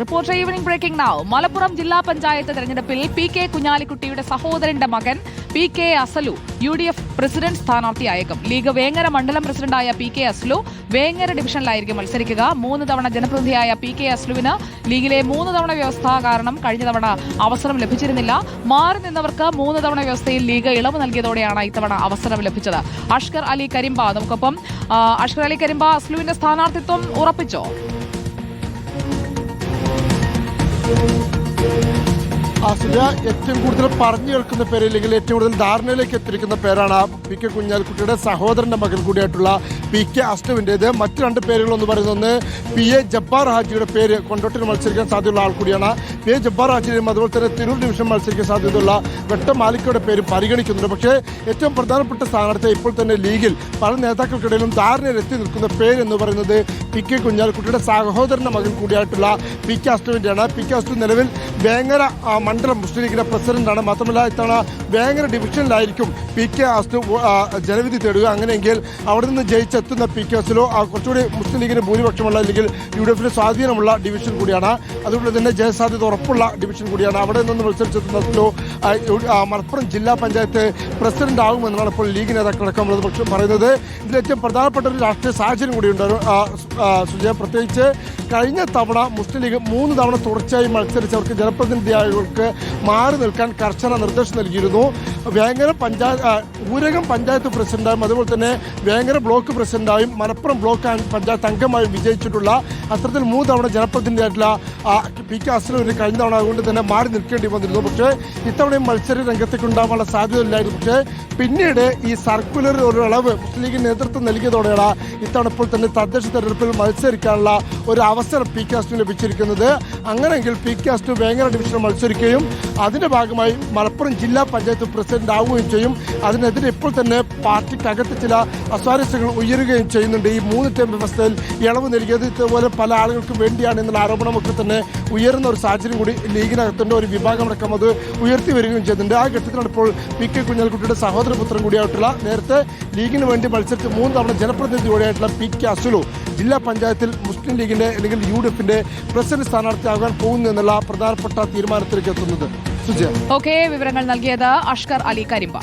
Reporter evening breaking നാവ് മലപ്പുറം ജില്ലാ പഞ്ചായത്ത് തെരഞ്ഞെടുപ്പിൽ പി കെ കുഞ്ഞാലിക്കുട്ടിയുടെ സഹോദരന്റെ മകൻ P K Aslu U D F president സ്ഥാനാർത്ഥിയായേക്കും. League Vengara മണ്ഡലം പ്രസിഡന്റായ പി കെ അസ്ലു വേങ്ങര ഡിവിഷനിലായിരിക്കും മത്സരിക്കുക. മൂന്ന് തവണ ജനപ്രതിനിധിയായ പി കെ അസ്ലുവിന് ലീഗിലെ മൂന്ന് തവണ വ്യവസ്ഥ കാരണം കഴിഞ്ഞ തവണ അവസരം ലഭിച്ചിരുന്നില്ല. മാറി നിന്നവർക്ക് മൂന്ന് തവണ വ്യവസ്ഥയിൽ ലീഗ് ഇളവ് നൽകിയതോടെയാണ് ഇത്തവണ അവസരം ലഭിച്ചത്. അഷ്കർ അലി കരിമ്പ നമുക്കൊപ്പം അഷ്കർ അലി കരിമ്പ അസ്ലുവിന്റെ സ്ഥാനാർത്ഥിത്വം ഉറപ്പിച്ചോ? അസുര ഏറ്റവും കൂടുതൽ പറഞ്ഞു കേൾക്കുന്ന പേര് അല്ലെങ്കിൽ ഏറ്റവും കൂടുതൽ ധാരണയിലേക്ക് എത്തിയിരിക്കുന്ന പേരാണ് പി കെ കുഞ്ഞാലിക്കുട്ടിയുടെ സഹോദരന്റെ മകൻ കൂടിയായിട്ടുള്ള പി കെ അഷ്ടുവിന്റെത് മറ്റു രണ്ട് പേരുകളൊന്ന് പറയുന്നത് പി എ ജബ്ബാർ ഹാജിയുടെ പേര് കൊണ്ടോട്ടിൽ മത്സരിക്കാൻ സാധ്യതയുള്ള ആൾ കൂടിയാണ്. എ ജബ്ബാർ ഹാജിയും അതുപോലെ തന്നെ തിരൂർ ഡിവിഷൻ മത്സരിക്കാൻ സാധ്യതയുള്ള വെട്ട മാലിക്കയുടെ പേര് പരിഗണിക്കുന്നുണ്ട്. പക്ഷേ ഏറ്റവും പ്രധാനപ്പെട്ട സ്ഥാനാർത്ഥി ഇപ്പോൾ തന്നെ ലീഗിൽ പല നേതാക്കൾക്കിടയിലും ധാരണയിൽ എത്തി നിൽക്കുന്ന പേര് എന്ന് പറയുന്നത് പി കെ കുഞ്ഞാലിക്കുട്ടിയുടെ സഹോദരന്റെ മകൻ കൂടിയായിട്ടുള്ള പി കെ അസ്റ്റുവിന്റെയാണ് പി കെ അസ്റ്റു നിലവിൽ വേങ്ങര മണ്ഡലം മുസ്ലിം ലീഗിന്റെ പ്രസിഡന്റാണ്. മാത്രമല്ല ഇത്തവണ വേങ്ങര ഡിവിഷനിലായിരിക്കും പി കെ അസ്റ്റു ജനവിധി തേടുക. അങ്ങനെയെങ്കിൽ അവിടെ നിന്ന് ജയിച്ചെത്തുന്ന പി കെ അസ്ലോ കുറച്ചുകൂടി മുസ്ലിം ലീഗിന് ഭൂരിപക്ഷമുള്ള അല്ലെങ്കിൽ യു ഡി എഫിന് സ്വാധീനമുള്ള ഡിവിഷൻ കൂടിയാണ്. അതുകൊണ്ട് തന്നെ ജയസാധ്യത ഉറപ്പുള്ള ഡിവിഷൻ കൂടിയാണ്. അവിടെ നിന്ന് മത്സരിച്ചെത്തുന്ന സ്ലോ മലപ്പുറം ജില്ലാ പഞ്ചായത്ത് പ്രസിഡന്റ് ആകുമെന്നാണ് ഇപ്പോൾ ലീഗ് നേതാക്കളടക്കമുള്ളത് പക്ഷേ പറയുന്നത്. ഇതിൽ ഏറ്റവും പ്രധാനപ്പെട്ട ഒരു രാഷ്ട്രീയ സാഹചര്യം കൂടിയുണ്ട്. സുജയ പ്രത്യേകിച്ച് കഴിഞ്ഞ തവണ മുസ്ലിം ലീഗ് മൂന്ന് തവണ തുടർച്ചയായി മത്സരിച്ചവർക്ക് ജനപ്രതിനിധിയായവർക്ക് മാറി നിൽക്കാൻ കർശന നിർദ്ദേശം നൽകിയിരുന്നു. വേങ്ങര പഞ്ചായത്ത് ഊരകം പഞ്ചായത്ത് പ്രസിഡന്റായും അതുപോലെ തന്നെ വേങ്ങര ബ്ലോക്ക് പ്രസിഡന്റായും മലപ്പുറം ബ്ലോക്ക് പഞ്ചായത്ത് അംഗമായും വിജയിച്ചിട്ടുള്ള അത്തരത്തിൽ മൂന്ന് തവണ ജനപ്രതിനിധിയായിട്ടുള്ള പി കെ അസ്ലൂരിന് കഴിഞ്ഞ തവണ അതുകൊണ്ട് തന്നെ മാറി നിൽക്കേണ്ടി വന്നിരുന്നു. പക്ഷേ ഇത്തവണയും മത്സര രംഗത്തേക്ക് ഉണ്ടാവാനുള്ള സാധ്യതയില്ലായിരുന്നു. പക്ഷേ പിന്നീട് ഈ സർക്കുലർ ഒരു ഇളവ് മുസ്ലിം ലീഗിന് നേതൃത്വം നൽകിയതോടെയാണ് ഇത്തവണ ഇപ്പോൾ തന്നെ തദ്ദേശ തെരഞ്ഞെടുപ്പിൽ മത്സരിക്കാനുള്ള ഒരു അവസരം പി കാസ്റ്റിന് ലഭിച്ചിരിക്കുന്നത്. അങ്ങനെയെങ്കിൽ പി കാസ്റ്റ് വേങ്ങര ഡിവിഷനിൽ മത്സരിക്കുകയും അതിന്റെ ഭാഗമായി മലപ്പുറം ജില്ലാ പഞ്ചായത്ത് പ്രസിഡന്റ് ആവുകയും ചെയ്യും. അതിനെതിരെ ഇപ്പോൾ തന്നെ പാർട്ടിക്കകത്ത് ചില അസ്വാരസ്യങ്ങൾ ഉയരുകയും ചെയ്യുന്നുണ്ട്. ഈ മൂന്ന് ടേം വ്യവസ്ഥയിൽ ഇളവ് നൽകിയത് ഇതുപോലെ പല ആളുകൾക്ക് വേണ്ടിയാണ് എന്നുള്ള ആരോപണമൊക്കെ തന്നെ ഉയരുന്ന ഒരു സാഹചര്യം കൂടി ലീഗിനകത്തുണ്ട്. ഒരു വിഭാഗമടക്കം അത് ഉയർത്തി വരികയും ചെയ്യുന്നുണ്ട്. ആ ഘട്ടത്തിലാണ് ഇപ്പോൾ പി കെ കുഞ്ഞാലിക്കുട്ടിയുടെ സഹോദരപുത്രൻ കൂടിയായിട്ടുള്ള നേരത്തെ ലീഗിന് വേണ്ടി മത്സരിച്ച് മൂന്ന് തവണ ജനപ്രതിനിധി കൂടിയായിട്ടുള്ള പി കെ അസുലു ജില്ലാ പഞ്ചായത്തിൽ മുസ്ലിം ലീഗിന്റെ അല്ലെങ്കിൽ യു ഡി എഫിന്റെ പ്രസിഡന്റ് സ്ഥാനാർത്ഥിയാകാൻ പോകുന്നു എന്നുള്ള പ്രധാനപ്പെട്ട തീരുമാനത്തിലേക്ക് എത്തുന്നത്. ഓക്കെ വിവരങ്ങൾ നൽകിയത് അഷ്കർ അലി കരിമ്പ.